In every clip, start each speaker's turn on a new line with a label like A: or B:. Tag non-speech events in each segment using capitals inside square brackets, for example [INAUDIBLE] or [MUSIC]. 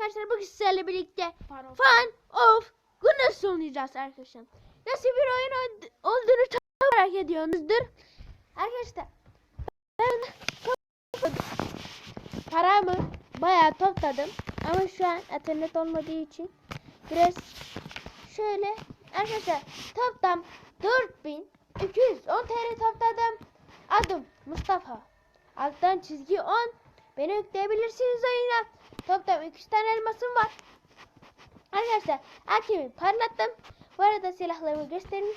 A: arkadaşlar bugün sizlerle birlikte
B: Fun of-
A: Fun of Goodness oynayacağız arkadaşlar. Nasıl bir oyun ol- olduğunu çok merak ediyorsunuzdur. Arkadaşlar ben topladım. paramı bayağı topladım. Ama şu an internet olmadığı için biraz şöyle arkadaşlar toplam 4210 TL topladım. Adım Mustafa. Alttan çizgi 10. Beni yükleyebilirsiniz oyuna. Toplam 200 tane elmasım var. Arkadaşlar hakemi parlattım. Bu arada silahlarımı göstereyim.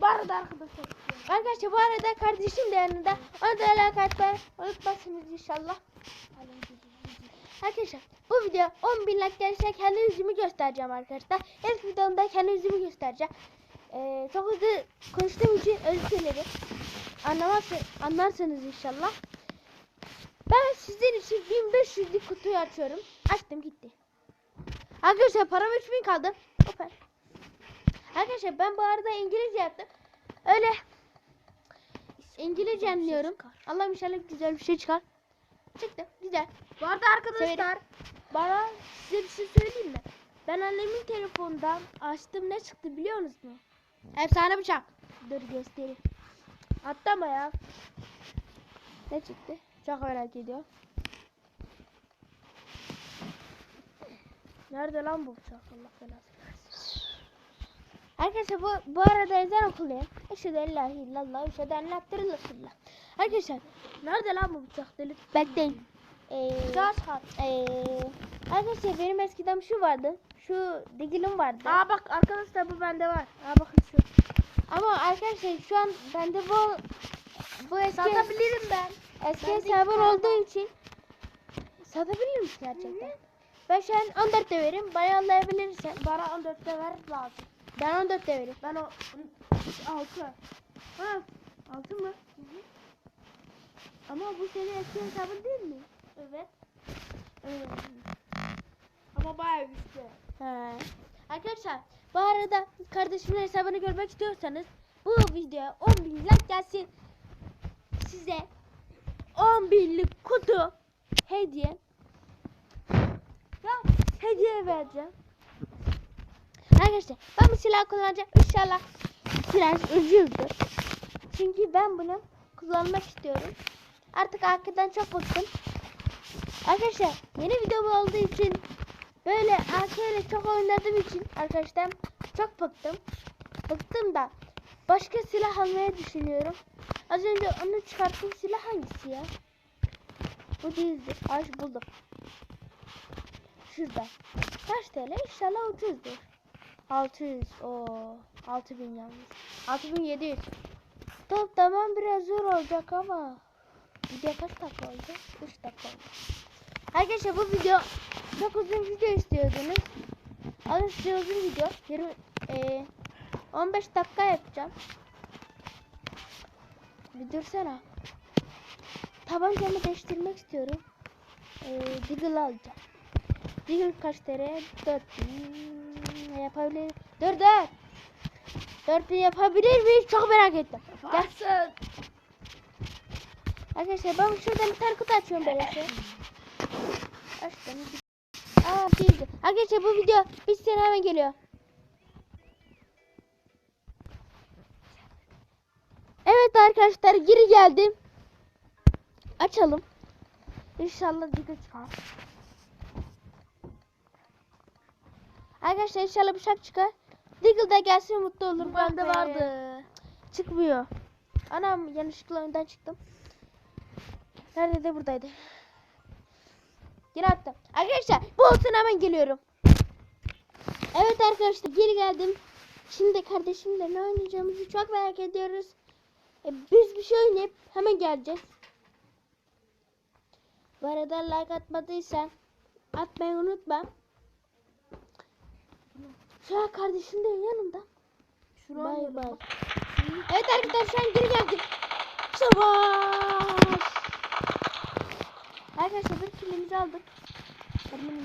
B: Bu arada arkadaşlar.
A: Arkadaşlar bu arada kardeşim de yanında. Ona da alaka etmeyi unutmazsınız inşallah. Arkadaşlar bu video 10 bin like gelirse kendi yüzümü göstereceğim arkadaşlar. İlk videomda kendi yüzümü göstereceğim. Ee, çok hızlı konuştuğum için özür dilerim. Anlamazsın, anlarsınız inşallah. Ben sizin için 1500'lük kutuyu açıyorum. Açtım gitti. Arkadaşlar param 3000 kaldı. Hoper. Arkadaşlar ben bu arada İngilizce yaptım. Öyle İngilizce anlıyorum. Allah'ım inşallah güzel bir şey çıkar. Çıktı. Güzel.
B: Bu arada arkadaşlar
A: Severim.
B: bana size bir şey söyleyeyim mi? Ben annemin telefonundan açtım ne çıktı biliyor musunuz?
A: Efsane bıçak. Dur göstereyim.
B: Atlama ya.
A: Ne çıktı? Çok merak ediyorum.
B: Nerede lan bu bıçak Allah belası.
A: Arkadaşlar bu, bu arada ezan okunuyor. Eşhedü en la illallah. Eşhedü en la Resulullah. Arkadaşlar
B: Nerede lan bu bıçak deli?
A: bekleyin. Ee,
B: Bıçağı çıkar.
A: ee, arkadaşlar benim eskiden şu vardı. Şu digilim vardı.
B: Aa bak arkadaşlar bu bende var. Aa bakın şu.
A: Ama arkadaşlar şu an bende bu bu eski
B: Satabilirim ben.
A: Eski hesabım olduğu için satabilir misin gerçekten? Ben şu an 14 de veririm. Bana yollayabilirsen.
B: Bana 14'te ver lazım.
A: Ben 14 de veririm.
B: Ben o 6. Ha 6 mı?
A: Ama bu senin eski hesabın değil mi?
B: Evet. Evet. Ama bayağı güçlü.
A: He. Arkadaşlar bu arada kardeşimin hesabını görmek istiyorsanız bu videoya 10 bin like gelsin. Size 10 binlik kutu hediye ya hediye vereceğim. Arkadaşlar ben bu silah kullanacağım. İnşallah silah ucuzdur. Çünkü ben bunu kullanmak istiyorum. Artık arkadan çok bıktım. Arkadaşlar yeni videom olduğu için böyle AK çok oynadığım için arkadaşlar çok bıktım. Bıktım da başka silah almayı düşünüyorum. Az önce onu çıkarttığım silah hangisi ya? Bu değildi. Ay buldum. Şurada. Kaç TL? İnşallah ucuzdur. 600. O 6000 yalnız. 6700. Tamam tamam biraz zor olacak ama. Video kaç dakika oldu? 3 dakika oldu. Arkadaşlar bu video çok uzun video istiyordunuz. Alın size uzun video. 20, eee 15 dakika yapacağım. Bir dursana. Tabancamı değiştirmek istiyorum. Eee Deagle alacağım. Deagle kaç TL? 4000 yapabilir. Dur dur. 4000 yapabilir miyiz? Çok merak ettim. Gel.
B: Varsın.
A: Arkadaşlar ben şuradan bir tane kutu açıyorum böylece. Açtım. Aa değildi. Arkadaşlar bu video bitsin hemen geliyor. Evet arkadaşlar geri geldim. Açalım. İnşallah digil çıkar. Arkadaşlar inşallah bıçak çıkar. Diggle de gelsin mutlu olur.
B: Bende
A: Bak be.
B: vardı.
A: Çıkmıyor. Anam yanlışlıkla önden çıktım. Nerede de buradaydı. Yine attım. Arkadaşlar bu olsun hemen geliyorum. Evet arkadaşlar geri geldim. Şimdi kardeşimle ne oynayacağımızı çok merak ediyoruz. E, biz bir şey oynayıp hemen geleceğiz. Bu arada like atmadıysan atmayı unutma. Şu an kardeşim de yanımda. Bay bay. Evet arkadaşlar geri geldim. Savaş. Arkadaşlar bir kilimizi aldık.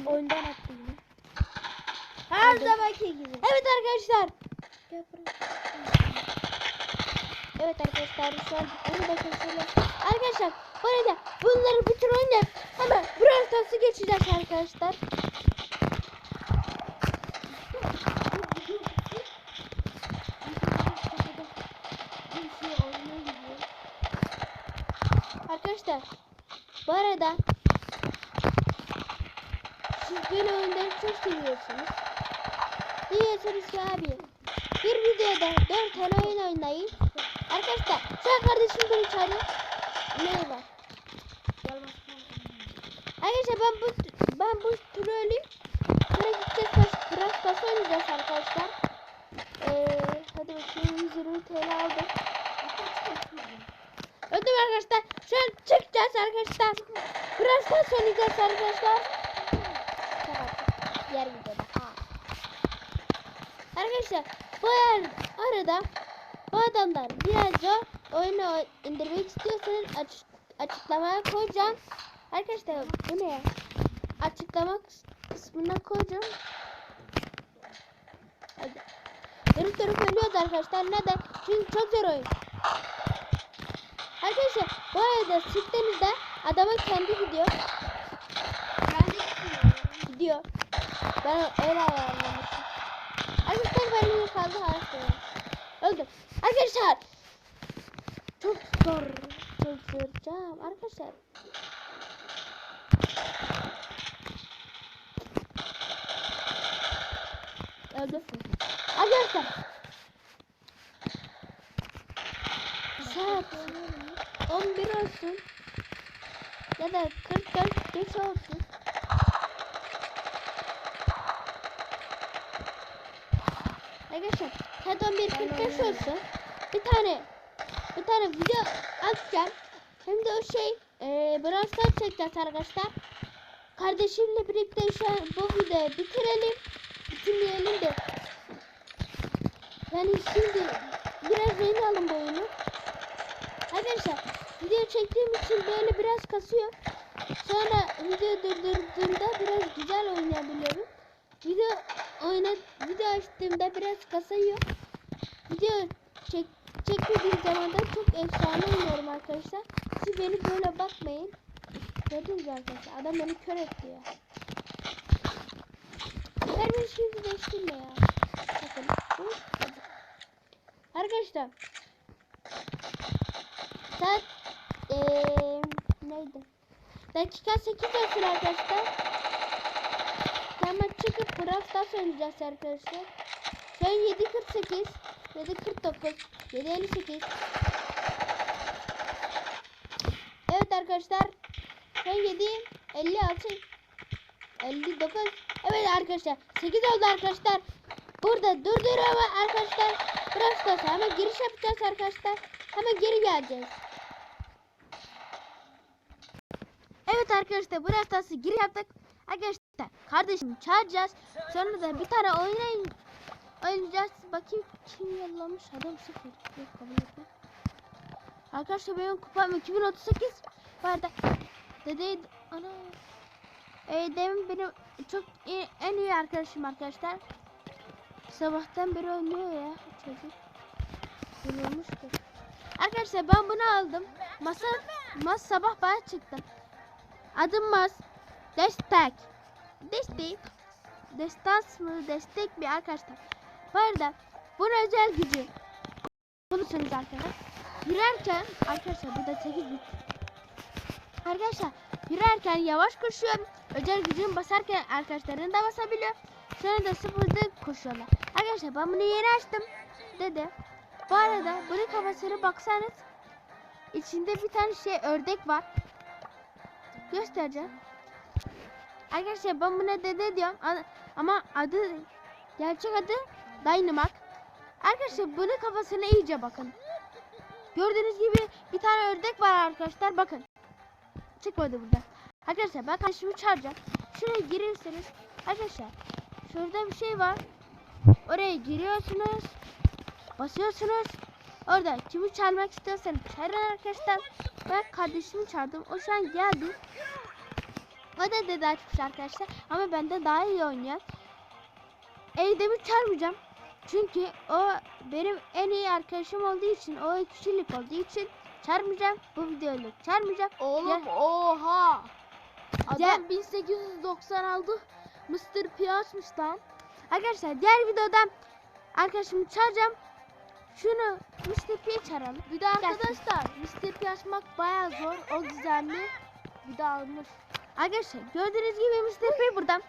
B: Oyundan attı yine. Her zamanki gibi.
A: Evet arkadaşlar. Gel buraya. Evet arkadaşlar şu an onu bakın şöyle. Arkadaşlar Bu arada bunları bütün oynayıp hemen Brawl Stars'a geçeceğiz arkadaşlar. Arkadaşlar bu arada siz böyle oyunları çok seviyorsunuz. Diyorsunuz ki abi bir videoda 4 tane oyun oynayın. Arkadaşlar an kardeşim beni çağırıyor. Merhaba. Arkadaşlar ben bu ben bu trolü sonra gideceğiz baş, biraz kasa oynayacağız arkadaşlar. Ee, hadi bakayım 120 TL aldım. Öldüm arkadaşlar. Şu an çıkacağız arkadaşlar. Biraz kasa oynayacağız arkadaşlar. Tamam. Diğer videoda. Arkadaşlar bu ar- arada adamlar biraz zor oyunu indirmek istiyorsanız aç- açıklamaya koyacağım. Arkadaşlar bu ne? Açıklama kıs- kısmına koyacağım. Hadi. Durup durup ölüyoruz arkadaşlar. Neden? Çünkü çok zor oyun. Arkadaşlar bu arada sistemimizde adamın kendi gidiyor. Gidiyor. Ben öyle ayarlamışım. Arkadaşlar benim kaldı arkadaşlar. Öldüm. Arkadaşlar. Çok zor. Cam. Arkadaşlar. Öldüm. Arkadaşlar. Saat 11 olsun. Ya da 44 geç olsun. Arkadaşlar saat 11.45 olsun. Bir tane bir tane video atacağım. Hem de o şey e, Brawl Stars çekeceğiz arkadaşlar. Kardeşimle birlikte şu an bu videoyu bitirelim. Bitirmeyelim de. Yani şimdi biraz oynayalım bu oyunu. Arkadaşlar video çektiğim için böyle biraz kasıyor. Sonra video durdurduğumda biraz güzel oynayabiliyorum. Video oyna video açtığımda biraz kasıyor. Video çek çekmediğim zaman da çok efsane oynuyorum arkadaşlar. Siz beni böyle bakmayın. Gördünüz arkadaşlar? Adam beni kör etti ya. Ver beni şimdi değiştirme ya. Bakın. Arkadaşlar. Saat eee neydi? Dakika 8 olsun arkadaşlar. Çıkıp Brawl Stars oynayacağız arkadaşlar. Şu an 7.48 7.49 7.58 Evet arkadaşlar Şu an 7 56 59 Evet arkadaşlar 8 oldu arkadaşlar. Burada durduruyor arkadaşlar Brawl hemen giriş yapacağız arkadaşlar. Hemen geri geleceğiz. Evet arkadaşlar Brawl Stars'a giriş yaptık. Arkadaşlar kardeşim çağıracağız. Sonra da bir tane oynayın oynayacağız. Bakayım kim yollamış. Adam sıfır. Yok kabul etme. Arkadaşlar benim kupam 2038. Bu arada dede ana e, demin benim çok iyi, en iyi arkadaşım arkadaşlar. Sabahtan beri oynuyor ya çocuk. Biliyormuştur. Arkadaşlar ben bunu aldım. Masa mas sabah bana çıktı. Adım Mas. Destek. Destek. Destans mı? Destek bir arkadaşlar. Bu arada bunun özel gücü. Bulursunuz arkadaşlar. Yürürken arkadaşlar burada 8 bit. Arkadaşlar yürürken yavaş koşuyor. Özel gücünü basarken arkadaşların da basabiliyor. Sonra da sıfırda koşuyorlar. Arkadaşlar ben bunu yeni açtım. Dedi. Bu arada bunun kafasına baksanız içinde bir tane şey ördek var. Göstereceğim. Arkadaşlar ben buna dede diyorum ama adı gerçek adı Dynamite. Arkadaşlar bunun kafasına iyice bakın. Gördüğünüz gibi bir tane ördek var arkadaşlar bakın. Çıkmadı burada. Arkadaşlar ben kardeşimi çağıracağım. Şuraya girirseniz arkadaşlar şurada bir şey var. Oraya giriyorsunuz. Basıyorsunuz. Orada kimi çağırmak istiyorsanız çağırın arkadaşlar. Ben kardeşimi çağırdım. O şu an geldi. Da dede açmış arkadaşlar. Ama benden daha iyi oynuyor. Eydem'i çağırmayacağım. Çünkü o benim en iyi arkadaşım olduğu için, o kişilik olduğu için çarmayacağım. Bu videoyla çarmayacağım.
B: Oğlum
A: Gel.
B: oha. Adam
A: Gel.
B: 1890 aldı. Mr. P açmış lan.
A: Arkadaşlar diğer videoda arkadaşımı çağıracağım. Şunu Mr. P'ye çağıralım.
B: Bir de arkadaşlar Mr. P açmak baya zor. O gizemli. Bir de almış.
A: Arkadaşlar gördüğünüz gibi Mr. P burada.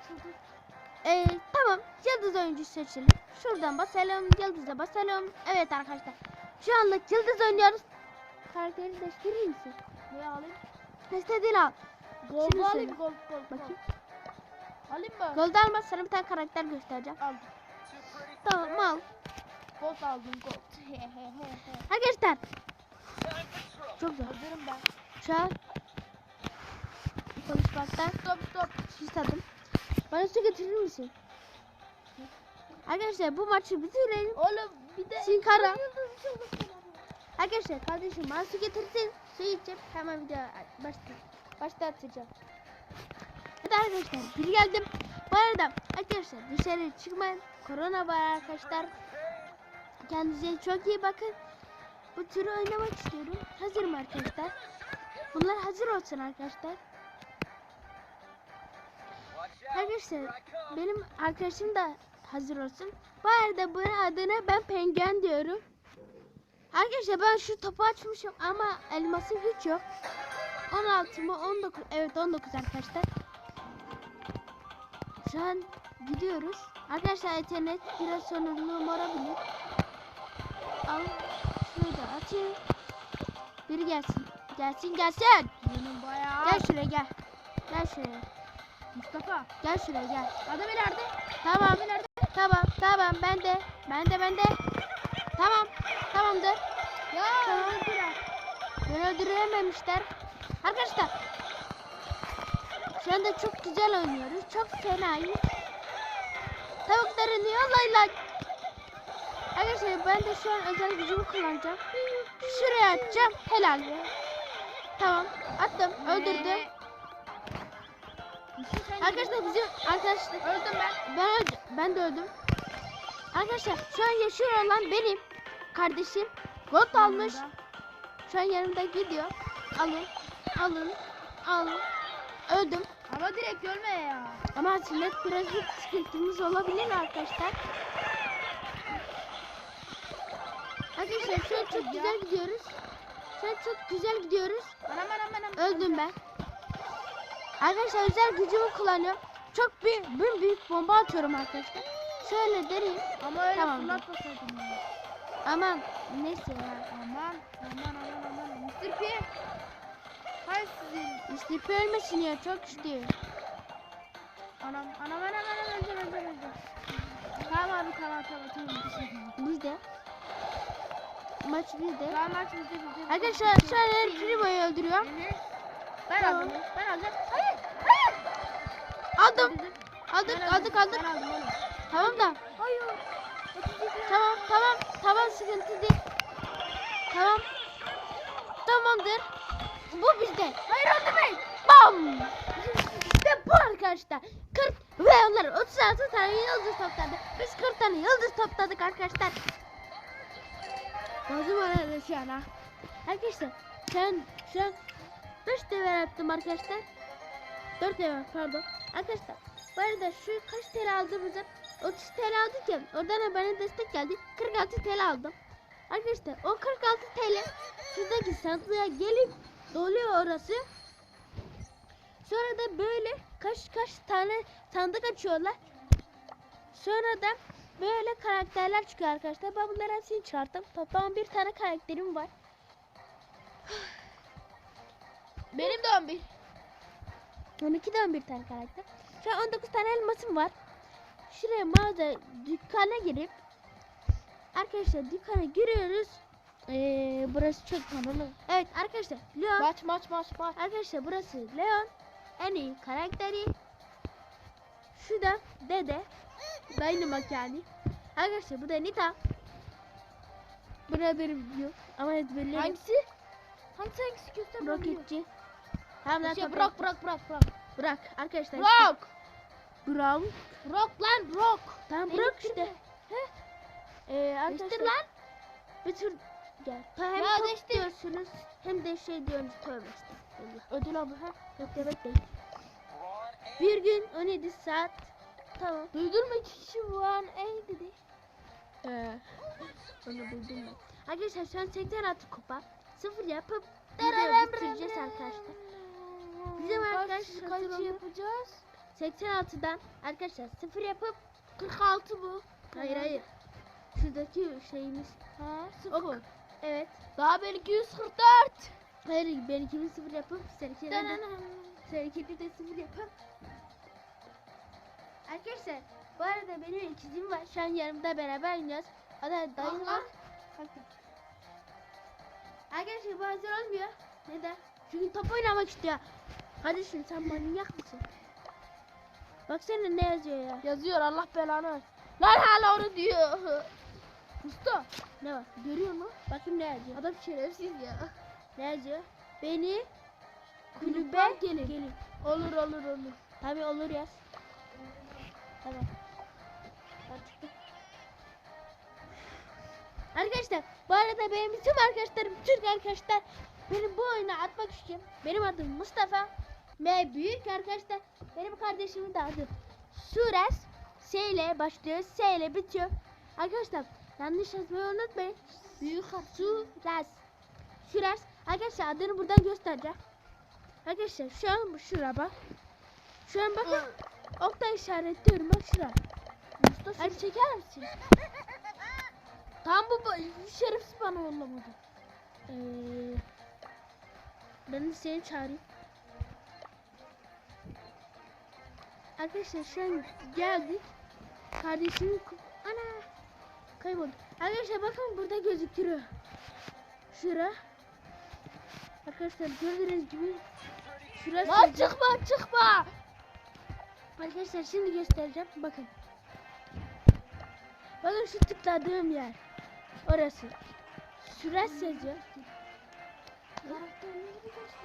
A: Ee, tamam yıldız oyuncu seçelim. Şuradan basalım yıldıza basalım. Evet arkadaşlar. Şu anlık yıldız oynuyoruz. Karakteri değiştirir misin?
B: Ne alayım?
A: İstediğini al.
B: Gold alayım gold gold.
A: Bakayım.
B: Alayım mı?
A: Gold alma sana bir tane karakter göstereceğim.
B: Aldım.
A: Tamam al.
B: Gold aldım gold. [LAUGHS]
A: Arkadaşlar. Çok zor.
B: Hazırım ben.
A: Şu an konuşmaktan
B: Stop stop.
A: susadım. Bana su getirir misin? Arkadaşlar bu maçı bitirelim.
B: Oğlum bir de
A: Sin kara.
B: Yıldız çılgın.
A: Arkadaşlar kardeşim bana su getirsin. Su içeceğim. Hemen video başta, başlatacağım. Hadi arkadaşlar bir geldim. Bu arada arkadaşlar dışarı çıkmayın. Korona var arkadaşlar. Kendinize çok iyi bakın. Bu türü oynamak istiyorum. Hazırım arkadaşlar. Bunlar hazır olsun arkadaşlar. Arkadaşlar benim arkadaşım da hazır olsun. Bu arada bunun adına ben penguen diyorum. Arkadaşlar ben şu topu açmışım ama elmasım hiç yok. 16 mı 19 evet 19 arkadaşlar. Şu an gidiyoruz. Arkadaşlar internet biraz sorunlu olabilir. Al şunu da atayım. Biri gelsin. Gelsin gelsin.
B: Benim bayağı.
A: Gel şuraya gel. Gel şuraya.
B: Mustafa.
A: Gel şuraya gel.
B: Adam ileride.
A: Tamam. Tamam. Tamam. Ben de. Ben de. Ben de. Tamam. Tamamdır.
B: Ya
A: Tamam.
B: öldüler.
A: Beni öldürememişler. Arkadaşlar. Şu anda çok güzel oynuyoruz. Çok fenayız. Tavukların yollayla. Arkadaşlar ben de şu an özel gücümü kullanacağım. Şuraya atacağım. Helal be. Tamam. Attım. Öldürdüm. Arkadaşlar bizim arkadaşlar
B: Öldüm ben.
A: ben öldüm. Ben de öldüm. Arkadaşlar şu an yaşıyor olan benim kardeşim. Gold almış. Şu an yanımda gidiyor. Alın. Alın. Alın. Öldüm.
B: Ama direkt ölme ya.
A: Ama sinet biraz bir sıkıntımız olabilir arkadaşlar. Arkadaşlar şu an çok güzel gidiyoruz. Şu an çok güzel gidiyoruz.
B: Anam anam anam.
A: Öldüm ben. Arkadaşlar özel gücümü kullanıyorum. Çok büyük, büyük, büyük bomba atıyorum arkadaşlar. Şöyle deneyim.
B: Ama öyle
A: Tamam.
B: fırlatmasaydın ya.
A: Aman neyse ya.
B: Aman aman aman aman. Mr. P. Hay sizin.
A: İstifa ölmesin ya çok istiyor.
B: Anam anam anam anam öldüm öldüm öldüm. Tamam abi tamam tamam tamam. Bir.
A: Bizde. Maç bizde.
B: Tamam aç bizde bizde.
A: Arkadaşlar El Primo'yu öldürüyorum.
B: Ben aldım. Ben. Hayır. Hayır.
A: Aldım. Aldık
B: Ben
A: aldık
B: aldım,
A: aldık.
B: Ben aldım oğlum.
A: Tamam da.
B: Hayır.
A: Tamam tamam tamam sıkıntı değil. Tamam. Tamamdır. Bu bizde.
B: Hayır öldürmeyin.
A: Bam! İşte bu arkadaşlar. 40 ve onlar 36 tane yıldız topladı. Biz 40 tane yıldız topladık arkadaşlar. Gözüm aradı şu an ha. Arkadaşlar şu an, şu an 5 dever attım arkadaşlar. 4 dever pardon. Arkadaşlar bu arada şu kaç TL aldığımızı 30 TL aldık ya oradan da bana destek geldi 46 TL aldım. Arkadaşlar o 46 TL şuradaki sandığa gelip doluyor orası. Sonra da böyle kaç kaç tane sandık açıyorlar. Sonra da böyle karakterler çıkıyor arkadaşlar. Ben bunları hepsini çıkarttım. Toplam bir tane karakterim var.
B: Benim de 11.
A: 12'de 11 tane karakter. Şu an 19 tane elmasım var. Şuraya mağaza dükkana girip Arkadaşlar dükkana giriyoruz. Ee, burası çok pahalı. Evet arkadaşlar Leon.
B: Maç maç maç maç.
A: Arkadaşlar burası Leon. En iyi karakteri. Şu da Dede. Dynamite yani. Arkadaşlar bu da Nita. Burada benim yok. Ama ezberlerim.
B: Hangisi? Hangisi hangisi göster bana.
A: Roketçi. Tamam lan
B: Şey, bırak bırak bırak bırak.
A: Bırak arkadaşlar.
B: Bırak.
A: Brown.
B: Bırak lan bırak.
A: Tamam
B: Beni
A: bırak işte. Ee, arkadaşlar.
B: Değiştir lan.
A: Bir tur Gel. Hem
B: Ya
A: top
B: işte-
A: diyorsunuz hem de şey diyorsunuz tövbe estağfurullah.
B: Ödül abi ha.
A: Yok demek değil. Bir gün 17 saat. Tamam.
B: Duydun mu iki kişi an ey dedi.
A: Ee, onu duydum ben. Arkadaşlar şu an 86 kupa. Sıfır yapıp video bitireceğiz arkadaşlar. Bizim arkadaşlar
B: kaç yapacağız?
A: 86'dan arkadaşlar sıfır yapıp
B: 46 bu.
A: hayır hayır. Şuradaki şeyimiz.
B: Ha, sıfır.
A: Evet.
B: Daha belki 144.
A: Hayır benimkini sıfır yapıp seninkini de, seninkini de sıfır yapıp. Arkadaşlar bu arada benim ikizim var. Şu an yanımda beraber oynuyoruz. O da dayım var. Arkadaşlar bu hazır olmuyor. Neden? Çünkü top oynamak istiyor. Hadi şimdi sen manyak mısın? Baksana ne yazıyor ya.
B: Yazıyor Allah belanı versin. Lan hala onu diyor. [LAUGHS] Usta.
A: Ne var? Görüyor musun? Bakayım ne yazıyor.
B: Adam şerefsiz ya.
A: Ne yazıyor? Beni kulübe
B: gelin.
A: gelin.
B: Olur olur olur.
A: Tabii olur yaz. Tamam. Arkadaşlar bu arada benim bütün arkadaşlarım Türk arkadaşlar benim bu oyuna atmak istiyor. Benim adım Mustafa ve büyük arkadaşlar benim kardeşimin de adı Sures S ile başlıyor S ile bitiyor. Arkadaşlar yanlış yazmayı unutmayın. Büyük harf Sures. Sures. Arkadaşlar adını buradan göstereceğim. Arkadaşlar şu an şura bak. Şu an bakın okta işaretliyorum bak şura.
B: Usta
A: Hadi çeker misin?
B: Tam bu şerefsiz bana yollamadı.
A: Ee, ben de seni çağırayım. Arkadaşlar şu an geldik. Kardeşimin ana kayboldu. Arkadaşlar bakın burada gözüküyor. Şura. Arkadaşlar gördüğünüz gibi şurası.
B: Lan çıkma çıkma.
A: Arkadaşlar şimdi göstereceğim. Bakın. Bakın şu tıkladığım yer. Orası. Şurası yazıyor.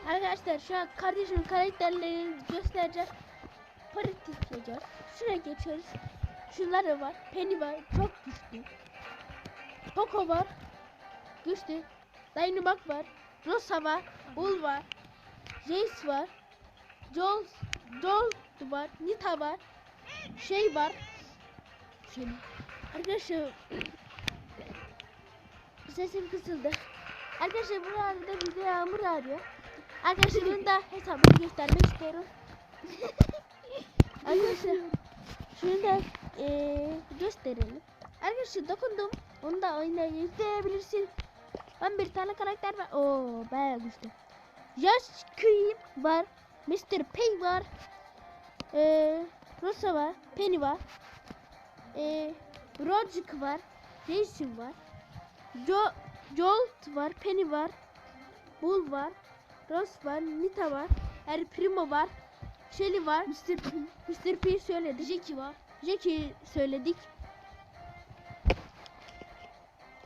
A: Arkadaşlar şu an kardeşimin karakterlerini göstereceğim. Pratik yazıyor. Şuraya geçiyoruz. Şunları var. Penny var. Çok güçlü. Poco var. Güçlü. Dynamax var. Rosa var. Ul var. Jace var. Joel, Joel var. Nita var. Şey var. Şey. Arkadaşlar [COUGHS] sesim kısıldı. Arkadaşlar bu arada bir de yağmur arıyor. Arkadaşlarımın da hesabını göstermek istiyorum. [LAUGHS] Arkadaşlar şunu da eee gösterelim. Arkadaşlar dokundum. Onu da oyuna yükleyebilirsin. Ben bir tane karakter var. Oo bayağı güçlü. Josh Queen var. Mr. P var. Eee Rosa var. Penny var. Eee Roger var. Jason var. Jo Jolt var. Penny var. Bull var. Ross var. Nita var. El Primo var. Shelly var. Mr. P. Mr. P söyledik. Jackie var. Jackie söyledik.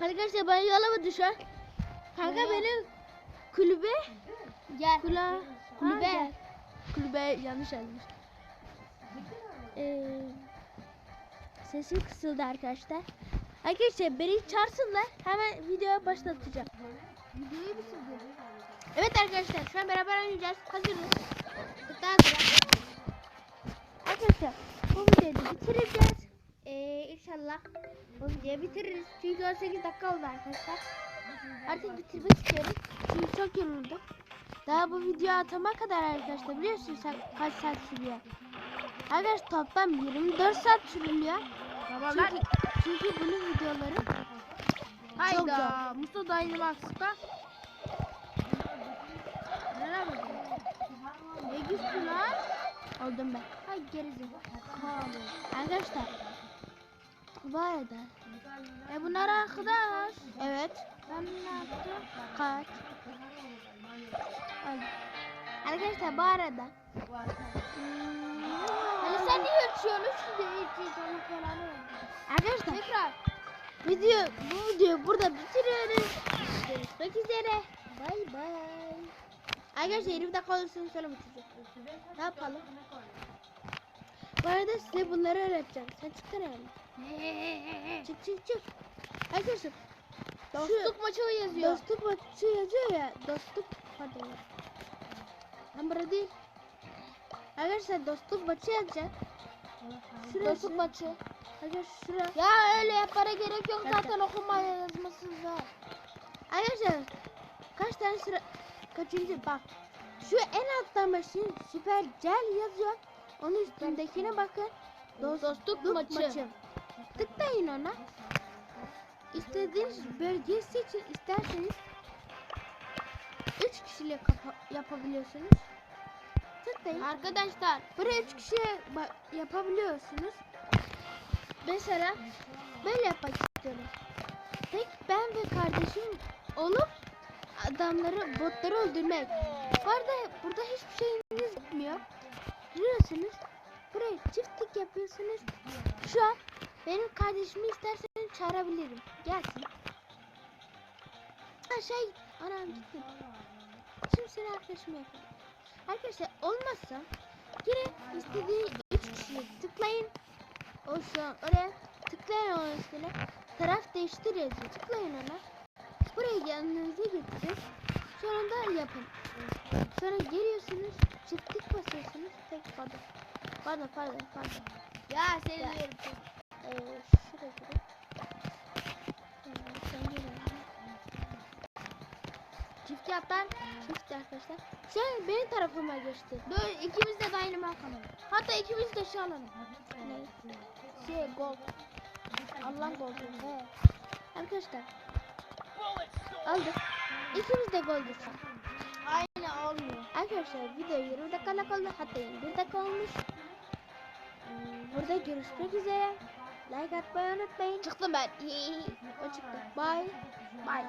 A: Arkadaşlar ben yolamadı şu an. Kanka
B: Ne?
A: beni kulübe
B: Gel.
A: Kula
B: Kulübe.
A: Ha, gel. kulübe yanlış yazmış. Ee, sesim kısıldı arkadaşlar. Arkadaşlar beni çağırsınlar. Hemen videoya başlatacağım.
B: Videoyu bitirdin.
A: Evet arkadaşlar şu an beraber oynayacağız. Hazırız. Daha sonra. Arkadaşlar bu videoyu bitireceğiz. Ee, inşallah bu videoyu bitiririz. Çünkü 18 dakika oldu arkadaşlar. Artık bitirmek istiyorum. Çünkü çok yoruldum. Daha bu video atama kadar arkadaşlar biliyorsunuz kaç saat sürüyor. Arkadaşlar toplam 24 saat sürülüyor.
B: Tamam
A: Çünkü,
B: lan.
A: çünkü bunun videoları çok zor.
B: Hayda. Mustafa Dynamax'ta. Ne yapıyorsun? Ne güçlü lan?
A: Oldum ben.
B: Hay gerizekalı.
A: Arkadaşlar bu arada
B: E bunlar arkadaş.
A: evet
B: Ben ne yaptım?
A: kaç Ay. Arkadaşlar bu arada
B: Hani sen niye ölçüyorsun? Hiç Allah belanı versin.
A: arkadaşlar
B: Tekrar.
A: video bu videoyu burada bitiriyoruz. Görüşmek üzere. Bay bay. Arkadaşlar 20 dakika olursa sonra bitireceğim. Ne yapalım? Bu arada size bunları öğreteceğim. Sen çıksana yani. [LAUGHS] Çık çık çık. Arkadaşlar
B: Dostluk maçı yazıyor.
A: Dostluk maçı yazıyor ya. Dostluk pardon. Lan burada değil. Arkadaşlar dostluk maçı yazacak. Şurası.
B: Dostluk maçı.
A: Arkadaşlar şura.
B: Ya öyle yapmana gerek yok
A: Zaten.
B: zaten okuma yazması var.
A: Arkadaşlar kaç tane sıra kaçıncı bak. Şu en alttan başlayın süper gel yazıyor. Onun üstündekine bakın. Dost-
B: Dostluk maçı.
A: Tıklayın ona. İstediğiniz bölgeyi seçin. İsterseniz 3 kişiyle yapabiliyorsunuz. Tıklayın.
B: Arkadaşlar
A: Buraya 3 kişiye yapabiliyorsunuz. Mesela böyle yapmak istiyorum. Tek ben ve kardeşim olup adamları, botları öldürmek. Bu arada burada hiçbir şeyiniz gitmiyor. Giriyorsunuz. Buraya çift tık yapıyorsunuz. Şu an benim kardeşimi isterseniz çağırabilirim. Gelsin. Ha şey, anam gitti. Şimdi seni arkadaşım yapalım. Arkadaşlar olmazsa yine istediği 3 kişiye tıklayın. O an oraya tıklayın onun üstüne. Taraf değiştir yazıyor. Tıklayın ona. Buraya yanınıza getirin. Sonra da yapın. Sonra geliyorsunuz. Çiftlik basıyorsunuz. Tek pardon. Pardon pardon pardon.
B: ya seni
A: Ya.
B: diyorum.
A: Ee, şuraya. Ee, sen gelin. Çift yaptan çift arkadaşlar. Şey benim tarafıma geçti.
B: Dur ikimiz de Dynamite alalım. Hatta ikimiz de şey alalım.
A: Ne?
B: Şey gold. Allah gold.
A: He. Arkadaşlar aldık. İkimiz de gol düştük.
B: Aynı olmuyor.
A: Arkadaşlar video 20 dakikalık oldu. Hatta 21 dakika olmuş. Burada görüşmek üzere. Like atmayı unutmayın.
B: Çıktım ben.
A: O çıktı. Bye.
B: Bye.